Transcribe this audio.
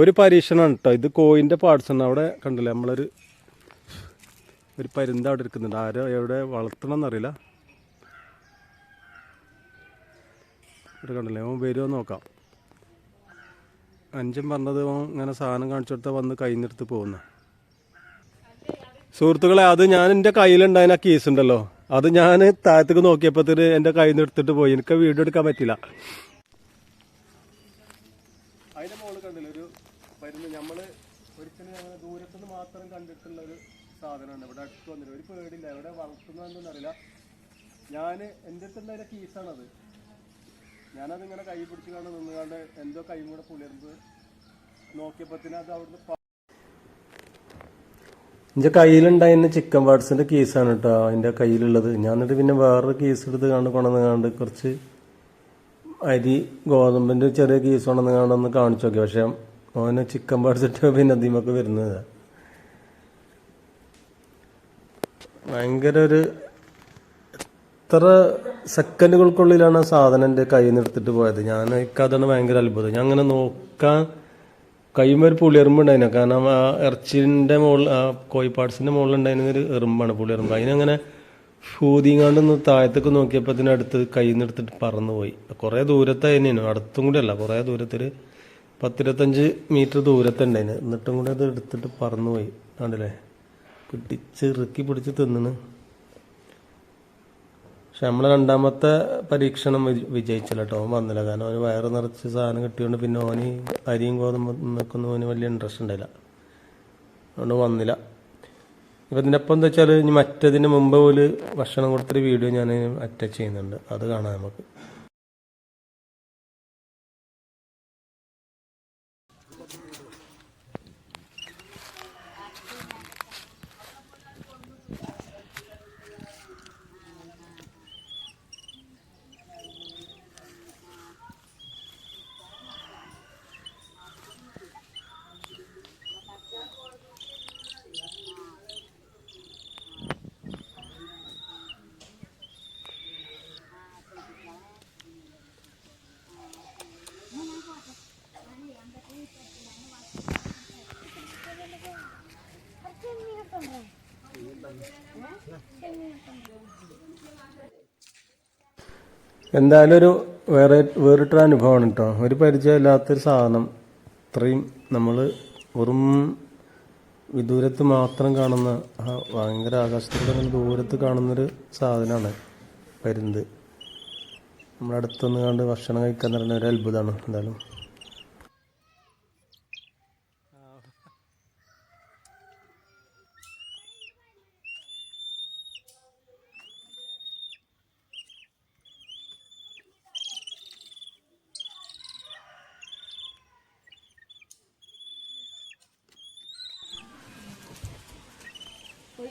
ഒരു പരീക്ഷണമാണ് കേട്ടോ ഇത് കോയിന്റെ പാർട്സ് ആണ്. അവിടെ കണ്ടില്ലേ? നമ്മളൊരു ഒരു പരുന്ത അവിടെ ഇരിക്കുന്നുണ്ട്. ആരോ എവിടെ വളർത്തണം എന്നറിയില്ല ഇവിടെ കണ്ടില്ലേ? അവൻ വരുമോ നോക്കാം. അഞ്ചും പറഞ്ഞത് അവൻ ഇങ്ങനെ സാധനം കാണിച്ചു കൊടുത്താൽ വന്ന് കൈന്നെടുത്ത് പോകുന്ന. സുഹൃത്തുക്കളെ അത് ഞാൻ എന്റെ കയ്യിലുണ്ടായിരുന്ന കേസ് ഉണ്ടല്ലോ. അത് ഞാൻ താഴത്തേക്ക് നോക്കിയപ്പോഴത്തേന് എന്റെ കയ്യിൽ നിന്ന് എടുത്തിട്ട് പോയി. എനിക്ക് വീഡിയോ എടുക്കാൻ പറ്റില്ല അതിന്റെ മോൾ കണ്ടില്ല ഒരു നമ്മൾ ഒരിക്കലും ഞങ്ങൾ ദൂരത്തുനിന്ന് മാത്രം കണ്ടിട്ടുള്ള ഒരു സാധനമാണ്. ഇവിടെ അടുത്ത് വന്നില്ല ഒരു പേടില്ല എവിടെ വളർത്തുന്നതെന്നൊന്നും അറിയില്ല. ഞാൻ എന്റെ അടുത്ത് ഉണ്ടായ കീസാണത്. ഞാനത് ഇങ്ങനെ കൈ പിടിച്ച് കണ്ട് നിന്നുകൊണ്ട് എന്തോ കൈ കൂടെ പുലർന്ന് നോക്കിയപ്പോഴത്തേന് അത് അവിടുന്ന് എന്റെ കയ്യിലുണ്ടായിരുന്ന ചിക്കൻ വാട്സിന്റെ കേസാണ് കേട്ടോ എന്റെ കയ്യിലുള്ളത്. ഞാനിട്ട് പിന്നെ വേറൊരു കേസ് എടുത്ത് കണ്ട് കൊണ്ടുവന്ന് കണ്ട് കുറച്ച് അരി ഗോതമ്പിന്റെ ചെറിയ കേസ് കൊണ്ടുവന്ന് കണ്ടൊന്ന് കാണിച്ചു നോക്കി. പക്ഷെ അവന് ചിക്കൻ ഇട്ട് പിന്നെ അതിമൊക്കെ വരുന്നത്. ഭയങ്കര ഒരു എത്ര സെക്കൻഡുകൾക്കുള്ളിലാണ് ആ സാധനം എന്റെ കയ്യിൽ നിന്ന് എടുത്തിട്ട് പോയത്. ഞാൻ അതാണ് ഭയങ്കര അത്ഭുതം. ഞാൻ അങ്ങനെ നോക്കാൻ കൈമ ഒരു പുളിയെറുമ്പുണ്ടായിരുന്നു കാരണം ആ ഇറച്ചിന്റെ മുകളിൽ ആ കോഴിപ്പാട്സിന്റെ മുകളിലുണ്ടായിരുന്ന ഒരു എറുമ്പാണ് പുളിയെറുമ്പ് അതിനങ്ങനെ ഊതിങ്ങാണ്ടൊന്ന് താഴത്തേക്ക് നോക്കിയപ്പോൾ അതിനടുത്ത് കയ്യിൽ നിന്ന് എടുത്തിട്ട് പറന്നു പോയി കുറേ ദൂരത്തായിരുന്നു അടുത്തും കൂടെ അല്ല. കുറേ ദൂരത്തിൽ പത്തിരുപത്തഞ്ച് മീറ്റർ ദൂരത്തുണ്ടായിന് എന്നിട്ടും കൂടെ അത് എടുത്തിട്ട് പറന്നു പോയി കണ്ടില്ലേ? പിടിച്ച് ഇറുക്കി പിടിച്ച് തിന്നണ് പക്ഷെ നമ്മൾ രണ്ടാമത്തെ പരീക്ഷണം വിജ- വിജയിച്ചില്ല കേട്ടോ. അവൻ വന്നില്ല. കാരണം അവന് വയറ് നിറച്ച് സാധനം കിട്ടിയോണ്ട് പിന്നെ ഓന് അരിയും ഗോതമ്പൊന്നും ഓന് വലിയ ഇൻട്രസ്റ്റ് ഉണ്ടായില്ല. അതുകൊണ്ട് വന്നില്ല. ഇപ്പം ഇതിനൊപ്പം എന്താ വെച്ചാൽ ഇനി മറ്റതിന് മുമ്പ് ഒരു ഭക്ഷണം കൊടുത്തൊരു വീഡിയോ ഞാൻ അറ്റാച്ച് ചെയ്യുന്നുണ്ട്. അത് കാണാം നമുക്ക്. എന്തായാലും ഒരു വേറെ വേറിട്ടൊരു അനുഭവമാണ് കേട്ടോ ഒരു പരിചയമില്ലാത്തൊരു സാധനം. ഇത്രയും നമ്മൾ വെറും വിദൂരത്ത് മാത്രം കാണുന്ന ഭയങ്കര അങ്ങനെ ദൂരത്ത് കാണുന്നൊരു സാധനമാണ് പരുന്ത്. നമ്മുടെ അടുത്തൊന്ന് കണ്ട് ഭക്ഷണം കഴിക്കാൻ തരുന്ന ഒരു അത്ഭുതമാണ്. എന്തായാലും 回